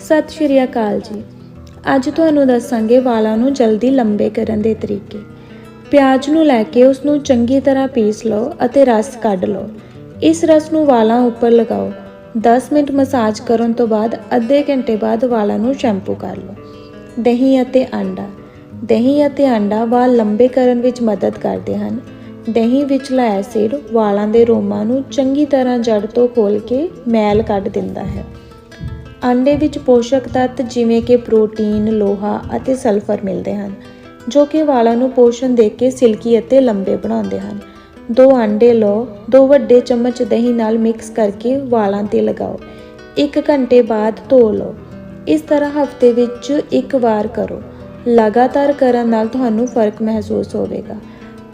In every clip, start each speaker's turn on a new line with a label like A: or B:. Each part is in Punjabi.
A: ਸਤਿ ਸ਼੍ਰੀ ਅਕਾਲ ਜੀ। ਅੱਜ ਤੁਹਾਨੂੰ ਦੱਸਾਂਗੇ ਵਾਲਾਂ ਨੂੰ ਜਲਦੀ ਲੰਬੇ ਕਰਨ ਦੇ ਤਰੀਕੇ। ਪਿਆਜ਼ ਨੂੰ ਲੈ ਕੇ ਉਸ ਨੂੰ ਚੰਗੀ ਤਰ੍ਹਾਂ ਪੀਸ ਲਓ ਅਤੇ ਰਸ ਕੱਢ ਲਓ। ਇਸ ਰਸ ਨੂੰ ਵਾਲਾਂ ਉੱਪਰ ਲਗਾਓ। 10 ਮਿੰਟ ਮਸਾਜ ਕਰਨ ਤੋਂ ਬਾਅਦ ਅੱਧੇ ਘੰਟੇ ਬਾਅਦ ਵਾਲਾਂ ਨੂੰ ਸ਼ੈਂਪੂ ਕਰ ਲਓ। ਦਹੀਂ ਅਤੇ ਆਂਡਾ ਦਹੀਂ ਅਤੇ ਆਂਡਾ ਵਾਲ ਲੰਬੇ ਕਰਨ ਵਿੱਚ ਮਦਦ ਕਰਦੇ ਹਨ। ਦਹੀਂ ਵਿੱਚਲਾ ਐਸਿਡ ਵਾਲਾਂ ਦੇ ਰੋਮਾਂ ਨੂੰ ਚੰਗੀ ਤਰ੍ਹਾਂ ਜੜ ਤੋਂ ਖੋਲ ਕੇ ਮੈਲ ਕੱਢ ਦਿੰਦਾ ਹੈ। ਆਂਡੇ ਵਿੱਚ ਪੋਸ਼ਕ ਤੱਤ ਜਿਵੇਂ ਕਿ ਪ੍ਰੋਟੀਨ, ਲੋਹਾ ਅਤੇ ਸਲਫਰ ਮਿਲਦੇ ਹਨ ਜੋ ਕਿ ਵਾਲਾਂ ਨੂੰ ਪੋਸ਼ਣ ਦੇ ਕੇ ਸਿਲਕੀ ਅਤੇ ਲੰਬੇ ਬਣਾਉਂਦੇ ਹਨ। ਦੋ ਆਂਡੇ ਲਓ ਦੋ ਵੱਡੇ ਚਮਚ ਦਹੀਂ ਨਾਲ ਮਿਕਸ ਕਰਕੇ ਵਾਲਾਂ ਤੇ ਲਗਾਓ। 1 ਘੰਟੇ ਬਾਅਦ ਧੋ ਲਓ। ਇਸ ਤਰ੍ਹਾਂ ਹਫ਼ਤੇ ਵਿੱਚ ਇੱਕ ਵਾਰ ਕਰੋ। ਲਗਾਤਾਰ ਕਰਨ ਨਾਲ ਤੁਹਾਨੂੰ ਫ਼ਰਕ ਮਹਿਸੂਸ ਹੋਵੇਗਾ।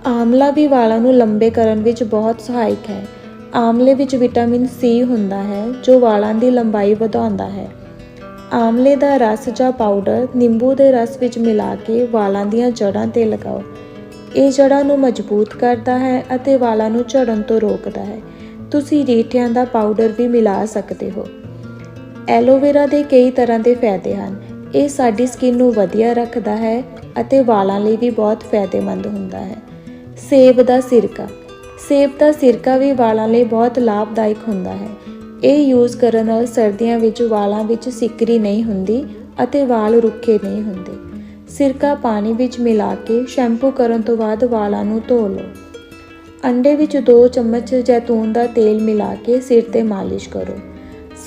A: ਆਮਲਾ ਵੀ ਵਾਲਾਂ ਨੂੰ ਲੰਬੇ ਕਰਨ ਵਿੱਚ ਬਹੁਤ ਸਹਾਇਕ ਹੈ। ਆਮਲੇ ਵਿੱਚ ਵਿਟਾਮਿਨ ਸੀ ਹੁੰਦਾ ਹੈ, ਜੋ ਵਾਲਾਂ ਦੀ ਲੰਬਾਈ ਵਧਾਉਂਦਾ ਹੈ। ਆਮਲੇ ਦਾ ਰਸ ਜਾਂ ਪਾਊਡਰ ਨਿੰਬੂ ਦੇ ਰਸ ਵਿੱਚ ਮਿਲਾ ਕੇ ਵਾਲਾਂ ਦੀਆਂ ਜੜ੍ਹਾਂ ਤੇ ਲਗਾਓ। ਇਹ ਜੜ੍ਹਾਂ ਨੂੰ ਮਜ਼ਬੂਤ ਕਰਦਾ ਹੈ ਅਤੇ ਵਾਲਾਂ ਨੂੰ ਝੜਨ ਤੋਂ ਰੋਕਦਾ ਹੈ। ਤੁਸੀਂ ਰੀਠਿਆਂ ਦਾ ਪਾਊਡਰ ਵੀ ਮਿਲਾ ਸਕਦੇ ਹੋ। ਐਲੋਵੇਰਾ ਦੇ ਕਈ ਤਰ੍ਹਾਂ ਦੇ ਫਾਇਦੇ ਹਨ। ਇਹ ਸਾਡੀ ਸਕਿਨ ਨੂੰ ਵਧੀਆ ਰੱਖਦਾ ਹੈ ਅਤੇ ਵਾਲਾਂ ਲਈ ਵੀ ਬਹੁਤ ਫਾਇਦੇਮੰਦ ਹੁੰਦਾ ਹੈ। ਸੇਬ ਦਾ ਸਿਰਕਾ ਸੇਬ ਦਾ ਸਿਰਕਾ ਵੀ ਵਾਲਾਂ ਲਈ ਬਹੁਤ ਲਾਭਦਾਇਕ ਹੁੰਦਾ ਹੈ। ਇਹ ਯੂਜ਼ ਕਰਨ ਨਾਲ ਸਰਦੀਆਂ ਵਿੱਚ ਵਾਲਾਂ ਵਿੱਚ ਸਿਕਰੀ ਨਹੀਂ ਹੁੰਦੀ ਅਤੇ ਵਾਲ ਰੁੱਖੇ ਨਹੀਂ ਹੁੰਦੇ। ਸਿਰਕਾ ਪਾਣੀ ਵਿੱਚ ਮਿਲਾ ਕੇ ਸ਼ੈਂਪੂ ਕਰਨ ਤੋਂ ਬਾਅਦ ਵਾਲਾਂ ਨੂੰ ਧੋ ਲਓ। ਅੰਡੇ ਵਿੱਚ 2 ਚਮਚ ਜੈਤੂਨ ਦਾ ਤੇਲ ਮਿਲਾ ਕੇ ਸਿਰ ਤੇ ਮਾਲਿਸ਼ ਕਰੋ।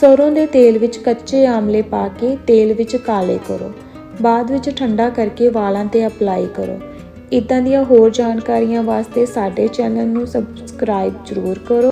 A: ਸਰੋਂ ਦੇ ਤੇਲ ਵਿੱਚ ਕੱਚੇ ਆਮਲੇ ਪਾ ਕੇ ਤੇਲ ਵਿੱਚ ਕਾਲੇ ਕਰੋ। ਬਾਅਦ ਵਿੱਚ ਠੰਡਾ ਕਰਕੇ ਵਾਲਾਂ ਤੇ ਅਪਲਾਈ ਕਰੋ। ਇਦਾਂ ਦੀਆਂ ਹੋਰ ਜਾਣਕਾਰੀਆਂ ਵਾਸਤੇ ਸਾਡੇ ਚੈਨਲ ਨੂੰ ਸਬਸਕ੍ਰਾਈਬ ਜ਼ਰੂਰ ਕਰੋ।